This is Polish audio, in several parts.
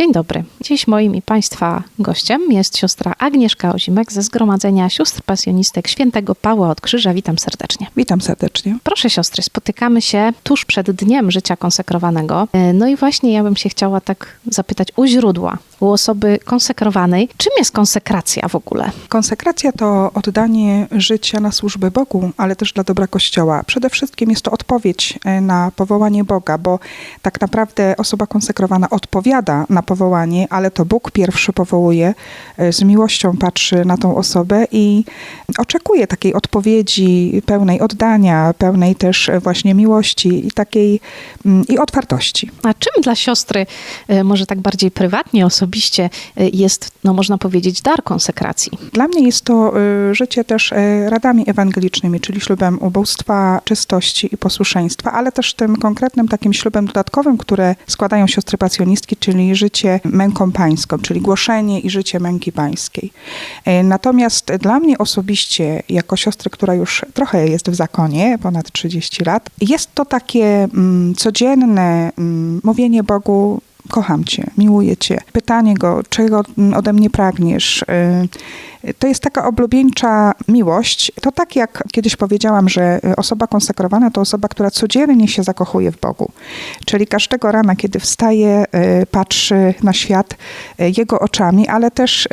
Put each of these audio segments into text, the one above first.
Dzień dobry. Dziś moim i Państwa gościem jest siostra Agnieszka Ozimek ze Zgromadzenia Sióstr Pasjonistek Świętego Pawła od Krzyża. Witam serdecznie. Witam serdecznie. Proszę siostry, spotykamy się tuż przed dniem życia konsekrowanego. E, No i właśnie ja bym się chciała tak zapytać u źródła, u osoby konsekrowanej. Czym jest konsekracja w ogóle? Konsekracja to oddanie życia na służbę Bogu, ale też dla dobra Kościoła. Przede wszystkim jest to odpowiedź e, na powołanie Boga, bo tak naprawdę osoba konsekrowana odpowiada na powołanie, ale to Bóg pierwszy powołuje, e, z miłością patrzy na tą osobę i oczekuje takiej odpowiedzi pełnej oddania, pełnej też e, właśnie miłości i takiej mm, i otwartości. A czym dla siostry, e, może tak bardziej prywatnie, osobiście, jest, no można powiedzieć, dar konsekracji? Dla mnie jest to życie też radami ewangelicznymi, czyli ślubem ubóstwa, czystości i posłuszeństwa, ale też tym konkretnym takim ślubem dodatkowym, które składają siostry pasjonistki, czyli życie męką pańską, czyli głoszenie i życie męki pańskiej. Y, Natomiast dla mnie osobiście, jako siostry, która już trochę jest w zakonie, ponad 30 lat, jest to takie mm, codzienne mm, mówienie Bogu, kocham Cię, miłuję Cię. Pytanie Go, czego ode mnie pragniesz? To jest taka oblubieńcza miłość. To tak jak kiedyś powiedziałam, że y, osoba konsekrowana to osoba, która codziennie się zakochuje w Bogu. Czyli każdego rana, kiedy wstaje, y, patrzy na świat y, Jego oczami, ale też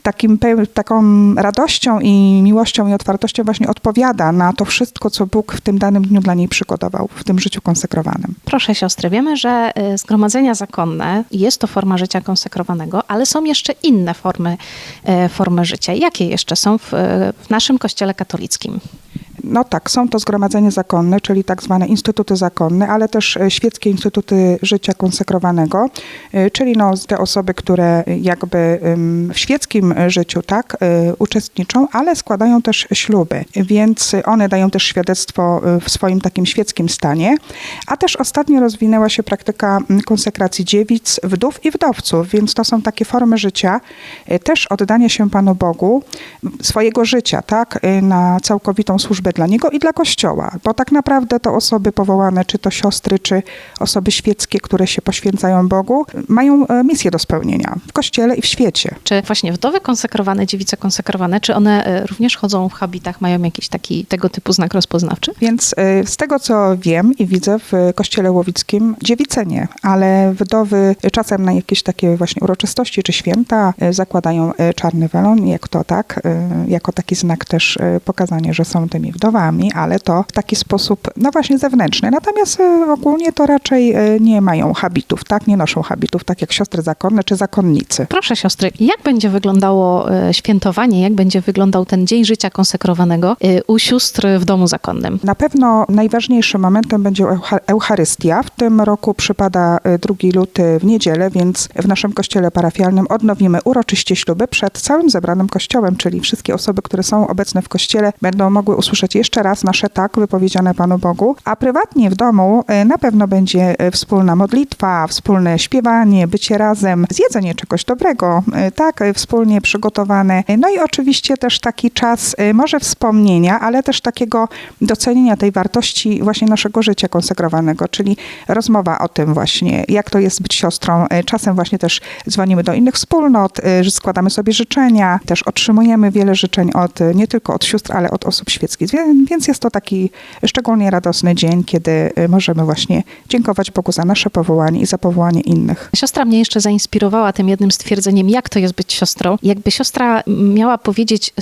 takim, taką radością i miłością i otwartością właśnie odpowiada na to wszystko, co Bóg w tym danym dniu dla niej przygotował, w tym życiu konsekrowanym. Proszę siostry, wiemy, że e, zgromadzenia zakonne jest to forma życia konsekrowanego, ale są jeszcze inne formy, e, formy życia. Jakie jeszcze są w, w naszym kościele katolickim? No tak, są to zgromadzenia zakonne, czyli tak zwane instytuty zakonne, ale też e, świeckie instytuty życia konsekrowanego, e, czyli no te osoby, które jakby w świeckim życiu tak e, uczestniczą, ale składają też śluby, więc one dają też świadectwo w swoim takim świeckim stanie, a też ostatnio rozwinęła się praktyka konsekracji dziewic, wdów i wdowców, więc to są takie formy życia, też oddania się Panu Bogu, swojego życia, tak, na całkowitą służbę dla Niego i dla Kościoła, bo tak naprawdę to osoby powołane, czy to siostry, czy osoby świeckie, które się poświęcają Bogu, mają e, misję do spełnienia w Kościele i w świecie. Czy właśnie wdowy konsekrowane, dziewice konsekrowane, czy one e, również chodzą w habitach, mają jakiś taki tego typu znak rozpoznawczy? Więc e, z tego, co wiem i widzę w Kościele Łowickim, dziewice nie, ale wdowy czasem na jakieś takie właśnie uroczystości czy święta zakładają czarny welon, jak to tak, jako taki znak też e, pokazania, że są tymi wdowami, ale to w taki sposób, no właśnie zewnętrzny. Natomiast e, ogólnie to raczej e, nie mają habitów, tak, nie noszą habitów, tak jak siostry zakonne czy zakonnicy. Proszę siostry, jak będzie wyglądało e, świętowanie, jak będzie wyglądał ten dzień życia konsekrowanego u sióstr w domu zakonnym? Na pewno najważniejszym momentem będzie Eucha- Eucharystia. W tym roku przypada y, 2 luty w niedzielę, więc w naszym kościele parafialnym odnowimy uroczyście śluby przed całym zebranym kościołem, czyli wszystkie osoby, które są obecne w kościele będą mogły usłyszeć jeszcze raz nasze tak wypowiedziane Panu Bogu, a prywatnie w domu y, na pewno będzie y, wspólna modlitwa, wspólne śpiewanie, bycie razem, zjedzenie czegoś dobrego, y, tak, wspólnie przygotowane. No i oczywiście też taki czas może wspomnienia, ale też takiego docenienia tej wartości właśnie naszego życia konsekrowanego, czyli rozmowa o tym właśnie, jak to jest być siostrą. Czasem właśnie też dzwonimy do innych wspólnot, składamy sobie życzenia, też otrzymujemy wiele życzeń od, nie tylko od sióstr, ale od osób świeckich. Wie- Więc jest to taki szczególnie radosny dzień, kiedy y, możemy właśnie dziękować Bogu za nasze powołanie i za powołanie innych. Siostra mnie jeszcze zainspirowała tym jednym stwierdzeniem, jak to jest być siostrą. Jakby siostra miała powiedzieć,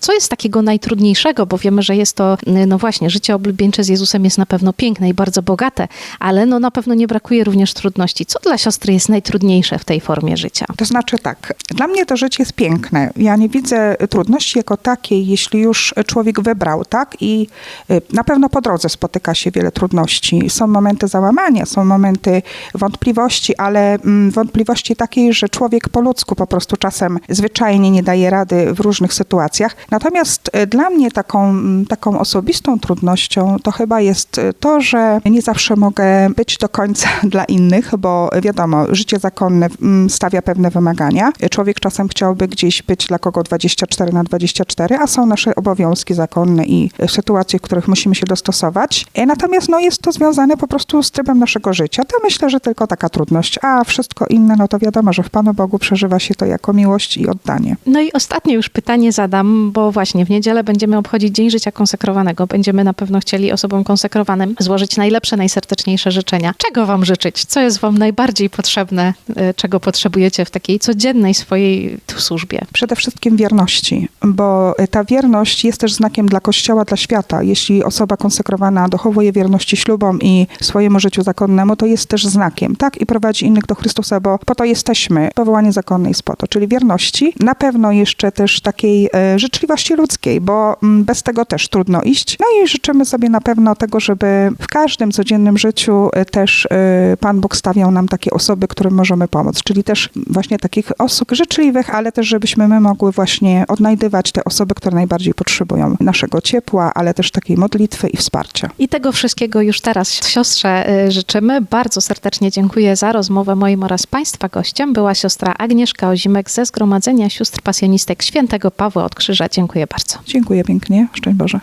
co jest takiego najtrudniejszego, bo wiemy, że jest to, no właśnie, życie oblubieńcze z Jezusem jest na pewno piękne i bardzo bogate, ale no na pewno nie brakuje również trudności. Co dla siostry jest najtrudniejsze w tej formie życia? To znaczy tak, dla mnie to życie jest piękne. Ja nie widzę trudności jako takiej, jeśli już człowiek wybrał, tak? I y, na pewno po drodze spotyka się wiele trudności. Są momenty załamania, są momenty wątpliwości, ale mm, wątpliwości takiej, że człowiek po ludzku po prostu czasem zwyczajnie nie daje rady w różnych sytuacjach. Natomiast y, dla mnie taką, mm, taką osobistą trudnością to chyba jest y, to, że nie zawsze mogę być do końca dla innych, bo wiadomo, życie zakonne mm, stawia pewne wymagania. Człowiek czasem chciałby gdzieś być dla kogo 24 na 24, a są nasze obowiązki zakonne i i sytuacje, w których musimy się dostosować. E, Natomiast no, jest to związane po prostu z trybem naszego życia. To myślę, że tylko taka trudność. A wszystko inne, no to wiadomo, że w Panu Bogu przeżywa się to jako miłość i oddanie. No i ostatnie już pytanie zadam, bo właśnie w niedzielę będziemy obchodzić Dzień Życia Konsekrowanego. Będziemy na pewno chcieli osobom konsekrowanym złożyć najlepsze, najserdeczniejsze życzenia. Czego wam życzyć? Co jest wam najbardziej potrzebne? y, Czego potrzebujecie w takiej codziennej swojej służbie? Przede wszystkim wierności, bo e, ta wierność jest też znakiem dla Kościoła, dla świata. Jeśli osoba konsekrowana dochowuje wierności ślubom i swojemu życiu zakonnemu, to jest też znakiem, tak? I prowadzi innych do Chrystusa, bo po to jesteśmy. Powołanie zakonne jest po to, czyli wierności. Na pewno jeszcze też takiej e, życzliwości ludzkiej, bo mm, bez tego też trudno iść. No i życzymy sobie na pewno tego, żeby w każdym codziennym życiu e, też e, Pan Bóg stawiał nam takie osoby, którym możemy pomóc, czyli też właśnie takich osób życzliwych, ale też żebyśmy my mogły właśnie odnajdywać te osoby, które najbardziej potrzebują naszego ciepła, ale też takiej modlitwy i wsparcia. I tego wszystkiego już teraz siostrze y, życzymy. Bardzo serdecznie dziękuję za rozmowę moim oraz Państwa gościem. Była siostra Agnieszka Ozimek ze Zgromadzenia Sióstr Pasjonistek Świętego Pawła od Krzyża. Dziękuję bardzo. Dziękuję pięknie. Szczęść Boże.